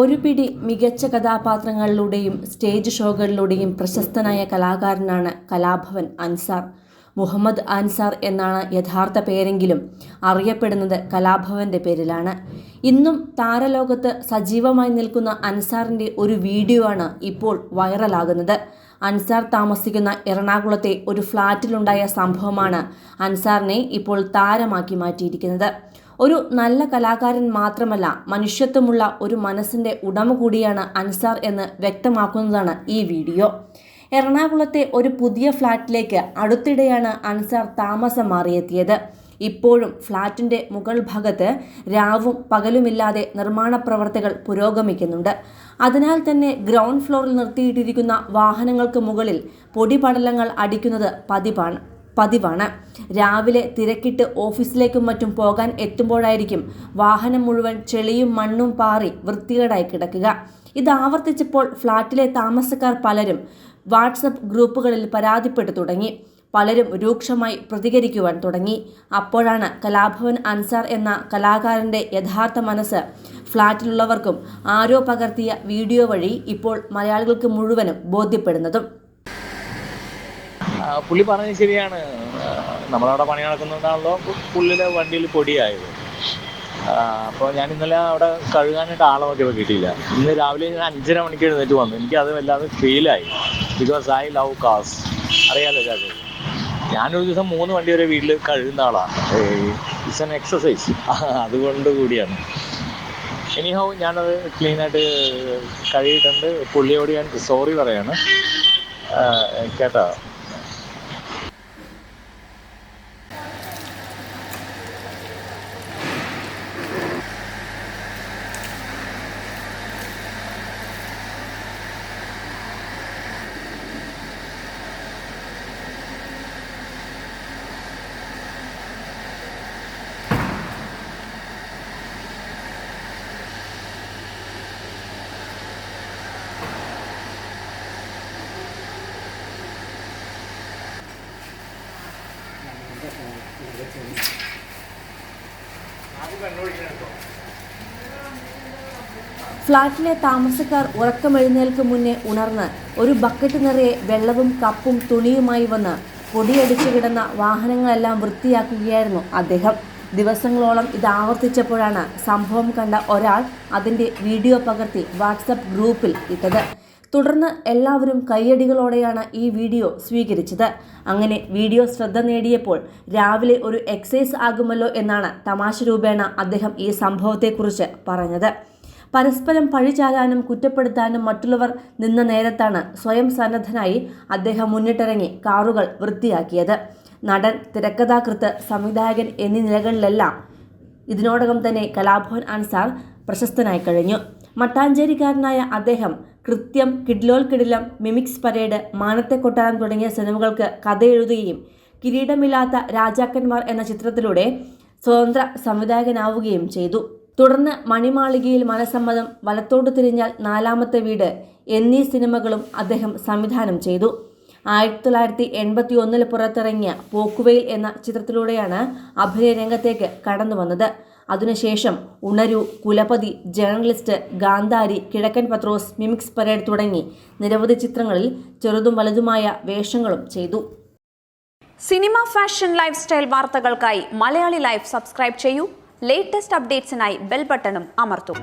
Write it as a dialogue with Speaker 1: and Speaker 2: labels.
Speaker 1: ഒരു പിടി മികച്ച കഥാപാത്രങ്ങളിലൂടെയും സ്റ്റേജ് ഷോകളിലൂടെയും പ്രശസ്തനായ കലാകാരനാണ് കലാഭവൻ അൻസാർ. മുഹമ്മദ് അൻസാർ എന്നാണ് യഥാർത്ഥ പേരെങ്കിലും അറിയപ്പെടുന്നത് കലാഭവന്റെ പേരിലാണ്. ഇന്നും താരലോകത്ത് സജീവമായി നിൽക്കുന്ന അൻസാറിന്റെ ഒരു വീഡിയോ ആണ് ഇപ്പോൾ വൈറലാകുന്നത്. അൻസാർ താമസിക്കുന്ന എറണാകുളത്തെ ഒരു ഫ്ളാറ്റിലുണ്ടായ സംഭവമാണ് അൻസാറിനെ ഇപ്പോൾ താരമാക്കി മാറ്റിയിരിക്കുന്നത്. ഒരു നല്ല കലാകാരൻ മാത്രമല്ല മനുഷ്യത്വമുള്ള ഒരു മനസ്സിന്റെ ഉടമ കൂടിയാണ് അൻസാർ എന്ന് വ്യക്തമാക്കുന്നതാണ് ഈ വീഡിയോ. എറണാകുളത്തെ ഒരു പുതിയ ഫ്ളാറ്റിലേക്ക് അടുത്തിടെയാണ് അൻസാർ താമസം മാറിയെത്തിയത്. ഇപ്പോഴും ഫ്ളാറ്റിന്റെ മുകൾ ഭാഗത്ത് രാവും പകലുമില്ലാതെ നിർമ്മാണ പ്രവർത്തികൾ പുരോഗമിക്കുന്നുണ്ട്. അതിനാൽ തന്നെ ഗ്രൗണ്ട് ഫ്ലോറിൽ നിർത്തിയിട്ടിരിക്കുന്ന വാഹനങ്ങൾക്ക് മുകളിൽ പൊടിപടലങ്ങൾ അടിക്കുന്നത് പതിവാണ് പതിവാണ്. രാവിലെ തിരക്കിട്ട് ഓഫീസിലേക്കും മറ്റും പോകാൻ എത്തുമ്പോഴായിരിക്കും വാഹനം മുഴുവൻ ചെളിയും മണ്ണും പാറി വൃത്തികേടായി കിടക്കുക. ഇത് ആവർത്തിച്ചപ്പോൾ ഫ്ളാറ്റിലെ താമസക്കാർ പലരും വാട്സപ്പ് ഗ്രൂപ്പുകളിൽ പരാതിപ്പെട്ടു തുടങ്ങി. പലരും രൂക്ഷമായി പ്രതികരിക്കുവാൻ തുടങ്ങി. അപ്പോഴാണ് കലാഭവൻ അൻസാർ എന്ന കലാകാരന്റെ യഥാർത്ഥ മനസ്സ് ഫ്ളാറ്റിലുള്ളവർക്കും ആരോ പകർത്തിയ വീഡിയോ വഴി ഇപ്പോൾ മലയാളികൾക്ക് മുഴുവനും ബോധ്യപ്പെടുന്നതും.
Speaker 2: പുള്ളി പറഞ്ഞത് ശരിയാണ്. നമ്മളവിടെ പണി നടക്കുന്നുണ്ടാണല്ലോ പുള്ളിയുടെ വണ്ടിയിൽ പൊടിയായത്. അപ്പോൾ ഞാൻ ഇന്നലെ അവിടെ കഴുകാനായിട്ട് ആളെ നോക്കിയപ്പോൾ കിട്ടിയില്ല. ഇന്ന് രാവിലെ ഞാൻ അഞ്ചര മണിക്ക് എഴുന്നേറ്റ് വന്നു. എനിക്ക് അത് വല്ലാതെ ഫീലായി ബിക്കോസ് ഐ ലവ് കാസ് അറിയാലോ ചാക്ക് ഞാനൊരു ദിവസം മൂന്ന് വണ്ടി വരെ വീട്ടിൽ കഴുകുന്ന ആളാണ്. ഇറ്റ്സ് എൻ എക്സസൈസ് അതുകൊണ്ട് കൂടിയാണ്. എനിഹൗ ഞാനത് ക്ലീനായിട്ട് കഴുകിയിട്ടുണ്ട്. പുള്ളിയോട് ഞാൻ സോറി പറയാണ്. കേട്ടോ.
Speaker 1: ഫ്ളാറ്റിലെ താമസക്കാർ ഉറക്കമെഴുന്നേൽക്ക് മുന്നേ ഉണർന്ന് ഒരു ബക്കറ്റ് നിറയെ വെള്ളവും കപ്പും തുണിയുമായി വന്ന് പൊടിയടിച്ചു കിടന്ന വാഹനങ്ങളെല്ലാം വൃത്തിയാക്കുകയായിരുന്നു അദ്ദേഹം. ദിവസങ്ങളോളം ഇത് ആവർത്തിച്ചപ്പോഴാണ് സംഭവം കണ്ട ഒരാൾ അതിന്റെ വീഡിയോ പകർത്തി വാട്സപ്പ് ഗ്രൂപ്പിൽ ഇട്ടത്. തുടർന്ന് എല്ലാവരും കയ്യടികളോടെയാണ് ഈ വീഡിയോ സ്വീകരിച്ചത്. അങ്ങനെ വീഡിയോ ശ്രദ്ധ നേടിയപ്പോൾ രാവിലെ ഒരു എക്സൈസ് ആകുമല്ലോ എന്നാണ് തമാശ രൂപേണ അദ്ദേഹം ഈ സംഭവത്തെക്കുറിച്ച് പറഞ്ഞത്. പരസ്പരം പഴിചാരാനും കുറ്റപ്പെടുത്താനും മറ്റുള്ളവർ നിന്ന നേരത്താണ് സ്വയം സന്നദ്ധനായി അദ്ദേഹം മുന്നിട്ടിറങ്ങി കാറുകൾ വൃത്തിയാക്കിയത്. നടൻ തിരക്കഥാകൃത്ത് സംവിധായകൻ എന്നീ നിലകളിലെല്ലാം ഇതിനോടകം തന്നെ കലാഭവൻ അൻസാർ പ്രശസ്തനായി കഴിഞ്ഞു. മട്ടാഞ്ചേരിക്കാരനായ അദ്ദേഹം കൃത്യം കിഡ്ലോൽ കിടിലം മിമിക്സ് പരേഡ് മാനത്തെ കൊട്ടാരം തുടങ്ങിയ സിനിമകൾക്ക് കഥയെഴുതുകയും കിരീടമില്ലാത്ത രാജാക്കന്മാർ എന്ന ചിത്രത്തിലൂടെ സ്വതന്ത്ര സംവിധായകനാവുകയും ചെയ്തു. തുടർന്ന് മണിമാളികയിൽ മനസമ്മതം വലത്തോട്ട് തിരിഞ്ഞാൽ നാലാമത്തെ വീട് എന്നീ സിനിമകളും അദ്ദേഹം സംവിധാനം ചെയ്തു. ആയിരത്തി തൊള്ളായിരത്തി എൺപത്തി ഒന്നിൽ പുറത്തിറങ്ങിയ പോക്കുവെയിൽ എന്ന ചിത്രത്തിലൂടെയാണ് അഭിനയ രംഗത്തേക്ക് കടന്നു വന്നത് അതിനുശേഷം ഉണരു കുലപതി ജേർണലിസ്റ്റ് ഗാന്ധാരി കിഴക്കൻ പത്രോസ് മിമിക്സ് പരേഡ് തുടങ്ങി നിരവധി ചിത്രങ്ങളിൽ ചെറുതും വലുതുമായ വേഷങ്ങളും ചെയ്തു.
Speaker 3: സിനിമ ഫാഷൻ ലൈഫ് സ്റ്റൈൽ വാർത്തകൾക്കായി മലയാളി ലൈഫ് സബ്സ്ക്രൈബ് ചെയ്യൂ. ലേറ്റസ്റ്റ് അപ്ഡേറ്റ്സിനായി ബെൽ ബട്ടണും അമർത്തും.